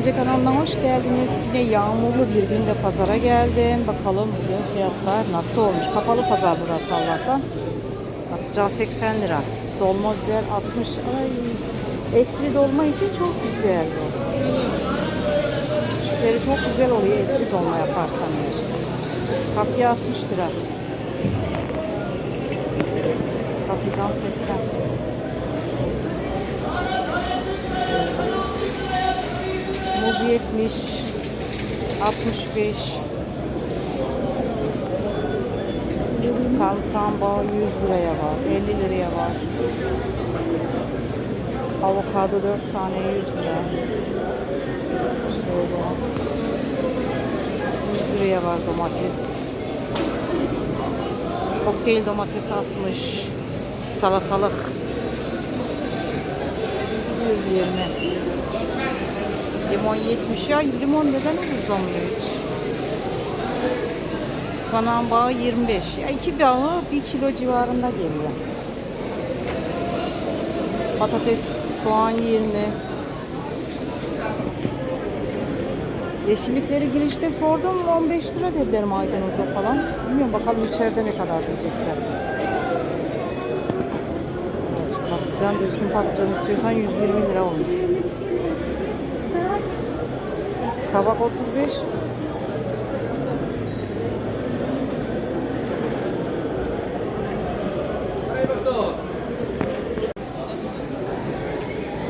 Eğlence kanalına hoş geldiniz. Yine yağmurlu bir günde pazara geldim. Bakalım bugün fiyatlar nasıl olmuş. Kapalı pazar burası Allah'tan. Patlıcan 80 lira. Dolma biber 60. Ay, etli dolma için çok güzel bu. Çok güzel oluyor etli dolma yaparsan eğer. Kapya 60 lira. Patlıcan 80. Muz 70, 65, Samsam bağı 100 liraya var, 50 liraya var. Avokado 4 tane 100 lira. Şöyle. 100 liraya var domates. Kokteyl domates 60. Salatalık 120. Limon 70 ya. Limon neden ucuzlamıyor hiç? Ispanağın bağı 25. Ya iki bağı 1 kilo civarında geliyor. Patates, soğan 20. Yeşillikleri girişte sordum 15 lira dediler maydanoza falan. Bilmiyorum bakalım içeride ne kadar diyecekler. Patlıcan düzgün patlıcan istiyorsan 120 lira olmuş. Kabak 35.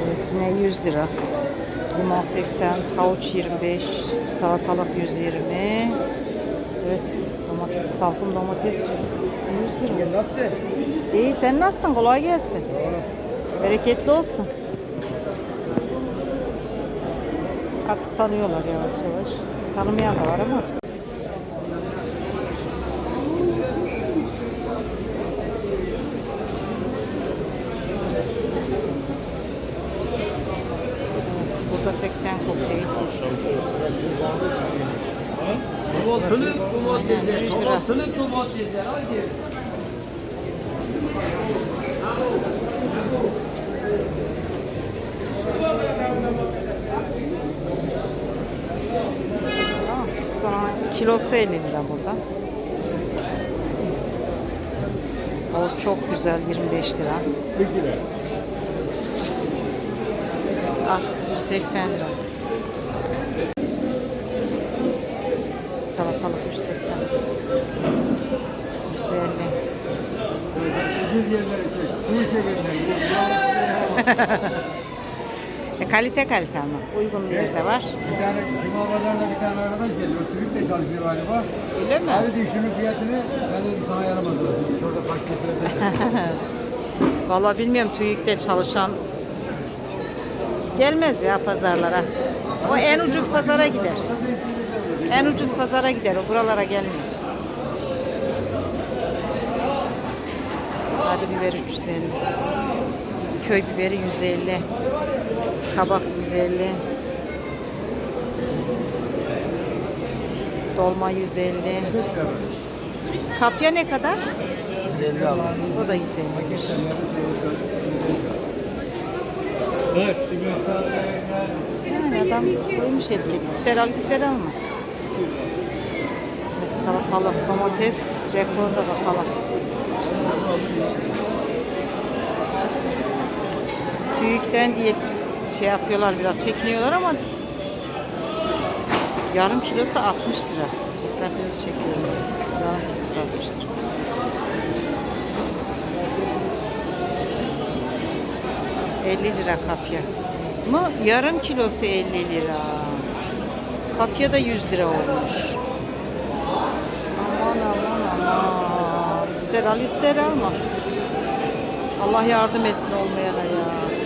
Evet yine 100 lira. Limon 80, havuç 25, salatalık 120. Evet domates, salkım domates 100 lira. Nasıl? İyi sen nasılsın? Kolay gelsin. Bereketli olsun. Artık tanıyorlar yavaş yavaş. Tanımayan da var ama. Evet, burada 80 kokteyl. Tılık domatesler, Yüz lira. tamam tılık domatesler hadi. Tamam. Ispanağın kilosu 50 lira burada. O çok güzel 25 lira. Ah 180 lira. Salatalık 180. 150. Ucuz yerlere çek. Kuyu çekenler. E, kalite kalite ama. Uygun bir yerde var. Bir tane Cuma pazarında bir tane arkadaş geliyor. Türk de çalışıyor galiba. Öyle mi? Abi diyor şunun fiyatını ben dedim sana yaramaz. Şurada kaç metrede. Vallahi bilmiyorum TÜİK'te çalışan gelmez ya pazarlara. O en ucuz pazara gider. En ucuz pazara gider. O buralara gelmez. Acı biber 350. Köy biberi 150. Kabak 150. Dolma 150. Kapya ne kadar? O da 150. Evet. Yani adam koymuş etiket. İster al ister alma. Evet, salatalık, domates, rekorda bakalım. TÜİK'ten diye şey yapıyorlar biraz çekiniyorlar ama yarım kilosu 60 lira. Dikkatinizi çekiyorum. Yarım kilosu 60 lira. ...50 lira kapya. Mı? Yarım kilosu 50 lira. Kapya da 100 lira olmuş. Aman aman aman. İster al ister alma. Allah yardım etsin olmayana ya.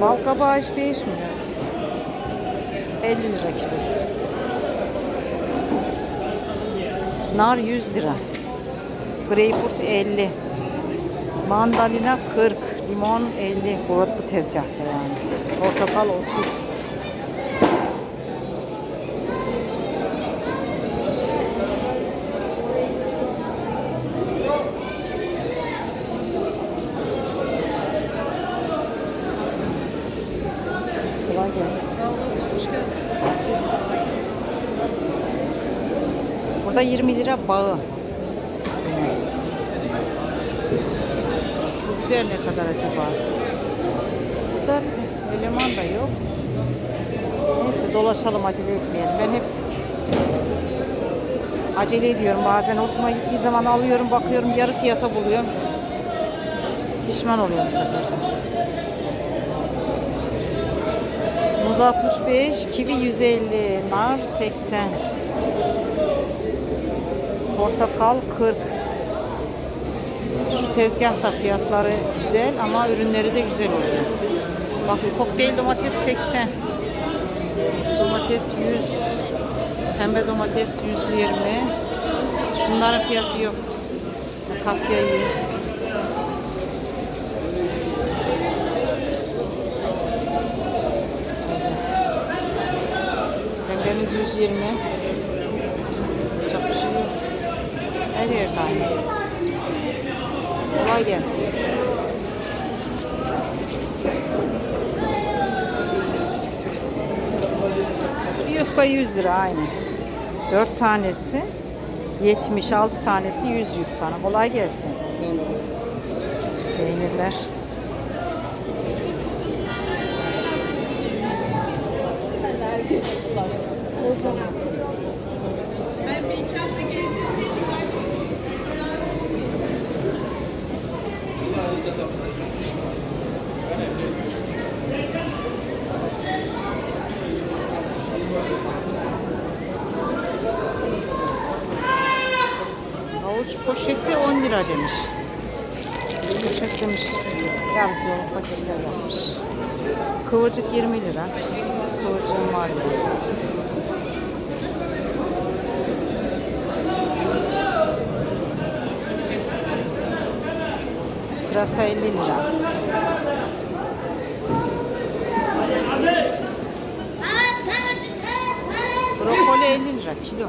Bal kabağı hiç değişmiyor. 50 lira kilosu. Nar 100 lira. Greyfurt 50. Mandalina 40. Limon 50. Kuvvet bu tezgahta yani. Portakal 30. Burada 20 lira bağı. Şu biber ne kadar acaba? Burada eleman da yok. Neyse dolaşalım acele etmeyelim. Ben hep acele ediyorum. Bazen hoşuma gittiği zaman alıyorum, bakıyorum yarı fiyata buluyorum. Pişman oluyorum bu sefer. Muz 65, kivi 150, nar 80. Portakal 40. Şu tezgahta fiyatları güzel ama ürünleri de güzel oluyor. Bak kokteyl domates 80. Domates 100. Pembe domates 120. Şunların fiyatı yok. Kapya 100. Evet. Pembemiz 120. Çok bir şey yok. Her yer. Kolay gelsin. Bir yufka 100 lira aynı. 4 tanesi 76 tanesi 100 yufkanın. Kolay gelsin. Peynirler. Havuç poşeti 10 lira demiş. Poşet demiş. Yarım kiloluk paketler yapmış. Kıvırcık 20 lira. Kıvırcığım var ya. Pırasa 50 lira. Brokoli 50 lira kilo.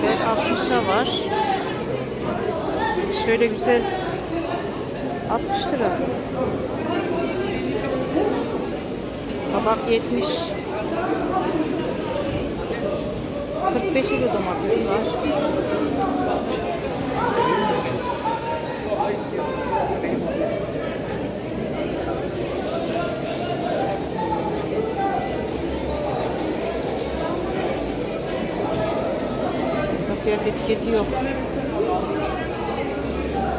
Set 60'a var. Şöyle güzel 60 lira. Kabak 70. 45'e de domates var. Fiyat etiketi yok.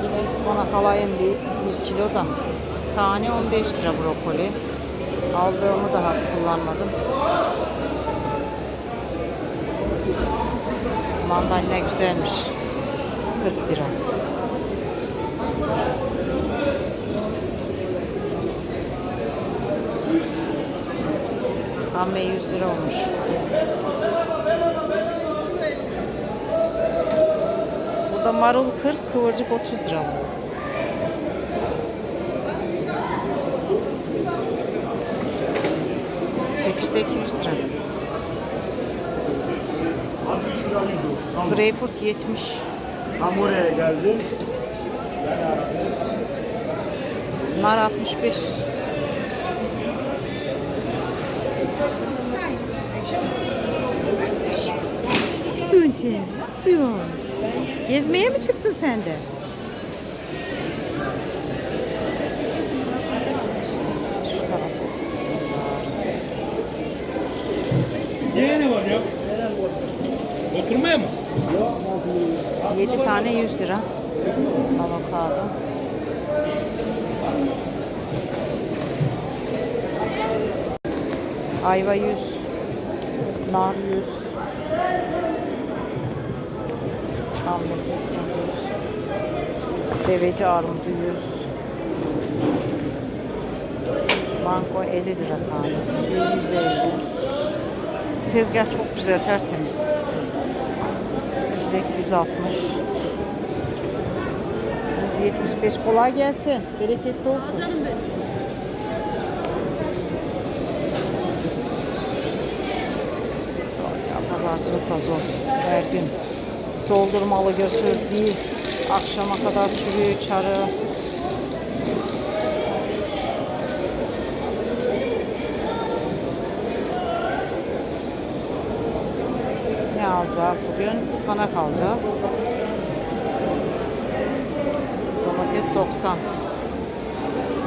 Yine ıspanak alayım bir, bir kilo da. Tane 15 lira brokoli. Aldığımı daha kullanmadım. Mandalina güzelmiş. 40 lira. Amme 100 lira olmuş. Burada marul 40, kıvırcık 30 lira. Çekirdek 100 lira. Greyfurt 70. Tam oraya geldim. Nar 65. Önce ne yapıyorsun? Gezmeye mi çıktın sen de? Şu tarafa. Niye ne var ya? Oturmaya mı? 7 tane 100 lira. Avokado. Ayva 100. Nar 100. Hamle 81. Deveci armudu 100. Mango 50 lira tanesi. Şey 150. Tezgah çok güzel, tertemiz. Çilek 160. 175 kolay gelsin. Bereketli olsun. Pazarcılık da zor. Her gün doldurmalı götür biz. Akşama kadar çürüğü, çarı. Ne alacağız bugün? Ispanak alacağız. Domates 90.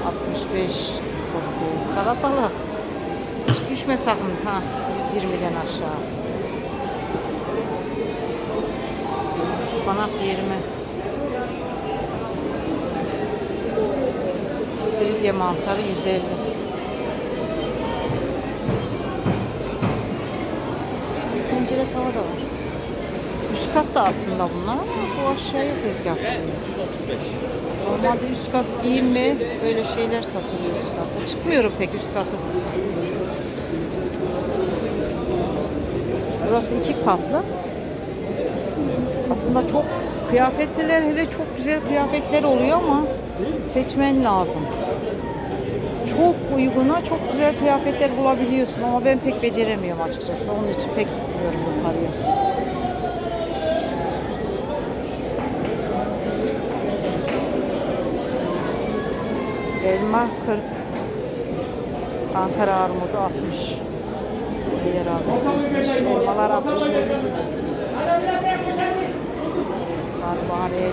65. Korku. Salatalık. Hiç düşme sakın ha. 120'den aşağı. Ispanak 20. İstiridye mantarı 150. Tencere tava da var. Üst katta aslında bunlar ama bu aşağıya tezgah. Normalde üst kat giyinme böyle şeyler satılıyor üst katta. Çıkmıyorum pek üst kata. Burası iki katlı. Aslında çok kıyafetliler hele çok güzel kıyafetler oluyor ama seçmen lazım. Çok uyguna çok güzel kıyafetler bulabiliyorsun ama ben pek beceremiyorum açıkçası. Onun için pek gitmiyorum yukarıya. Elma 40. Ankara armudu 60. Diğer armut 70. Elmalar 60. Karabahar 50.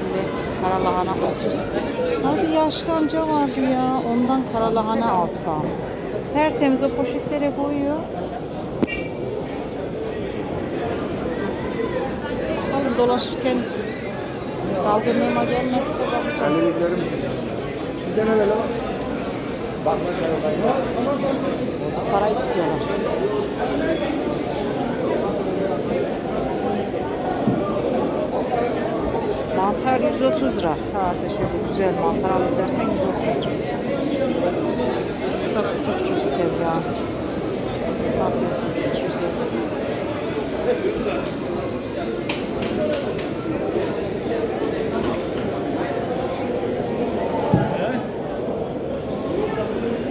Karalahana 30. Abi yaşlı amca vardı ya. Ondan karalahana alsam. Tertemiz o poşetlere koyuyor. Bakalım dolaşırken dalgınlığıma gelmezse bakacağım. Elliliklerim. Bir tane böyle bak. Sana Bozuk para istiyorlar. Mantar 130 lira. Taze şöyle güzel mantar alayım dersen 130 lira. Bu da sucukçu bir tezgah. Bakıyorsun 250.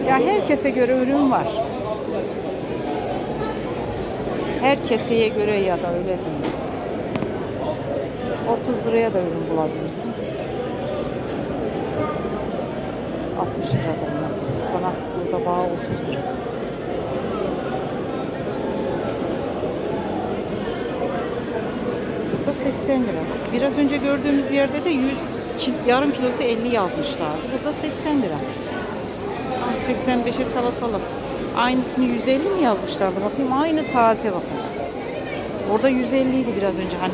Ya herkese göre ürün var. Her keseye göre ya da öyle değil. 30 liraya da ürün bulabilirsin. 60 liradır bunlar. Ispanak burada bağ 30 lira. Burada 80 lira. Biraz önce gördüğümüz yerde de 100, ki- yarım kilosu 50 yazmışlar. Burada 80 lira. 85'e salatalık. Aynısını 150 mi yazmışlardı? Bakayım aynı taze bakın. Orada 150 idi biraz önce hani.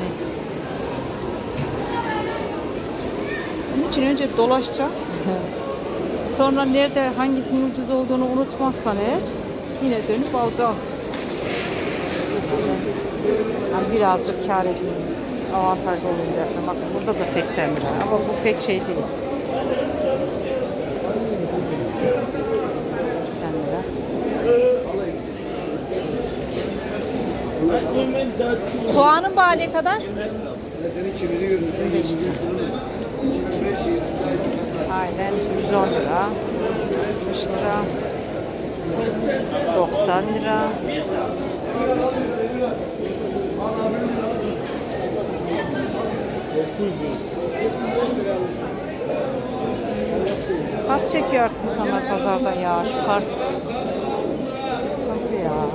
İçin önce dolaşacağım. Sonra nerede hangisinin ucuz olduğunu unutmazsan eğer yine dönüp alacağım. Yani birazcık kar edeyim. Avantajlı olayım dersen. Bakın burada da 80 lira ama bu pek şey değil. 80 lira. Soğanın ne kadar? Senin kimini görüyorum. 25 lira. Aynen 110 lira. 60 lira. 90 lira. Kart çekiyor artık insanlar pazardan ya. Şu kart. Sıkıntı ya.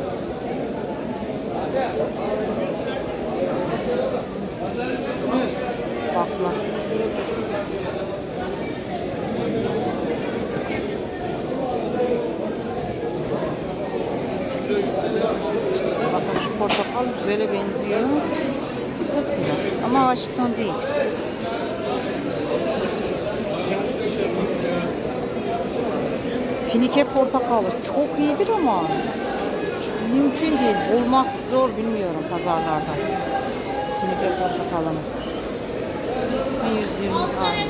Bakma. Bakın portakal güzele benziyor. 40 lira. Ama Washington değil. Finike portakalı çok iyidir ama mümkün değil. Bulmak zor bilmiyorum pazarlarda. Finike portakalını. 120 tane.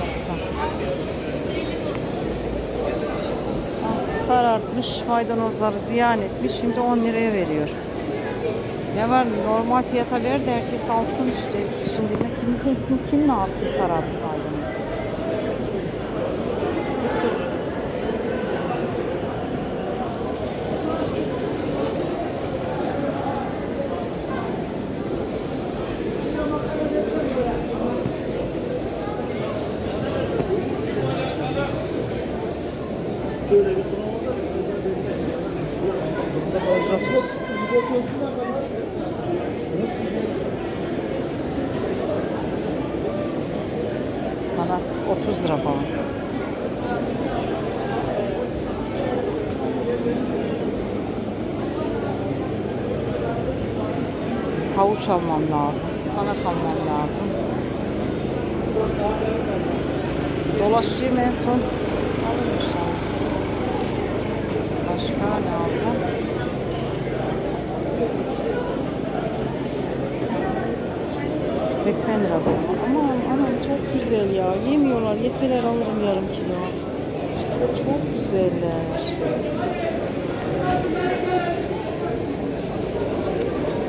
Baksana. Ah, Sarartmış, maydanozları ziyan etmiş. Şimdi 10 liraya veriyor. Ne var normal fiyata ver de herkes alsın işte. Şimdi kim, kim, kim ne yapsın sarartmış maydanoz? Ispanak 30 lira falan. Havuç almam lazım. ıspanak almam lazım. Dolaşayım en son. Başka ne alacağım? ...80 lira dolma. Aman aman çok güzel ya. Yemiyorlar. Yeseler alırım yarım kilo. Çok güzeller.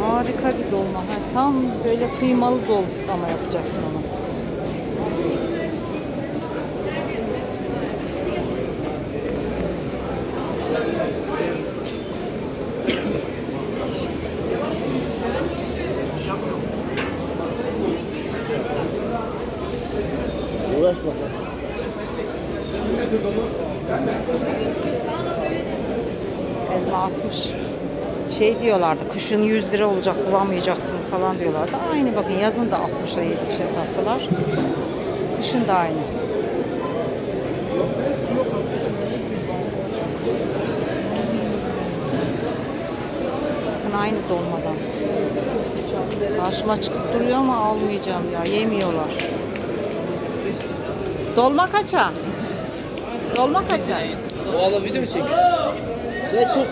Harika bir dolma. Ha, tam böyle kıymalı dolma yapacaksın onu. 60. Şey diyorlardı, kışın 100 lira olacak bulamayacaksınız falan diyorlardı. Aynı bakın yazın da 60'a 70'e sattılar. Kışın da aynı. Bakın aynı dolmadan. Karşıma çıkıp duruyor ama almayacağım ya. Yemiyorlar. Dolma kaça? Dolma kaça? O adam video mu çekiyor? Ne çok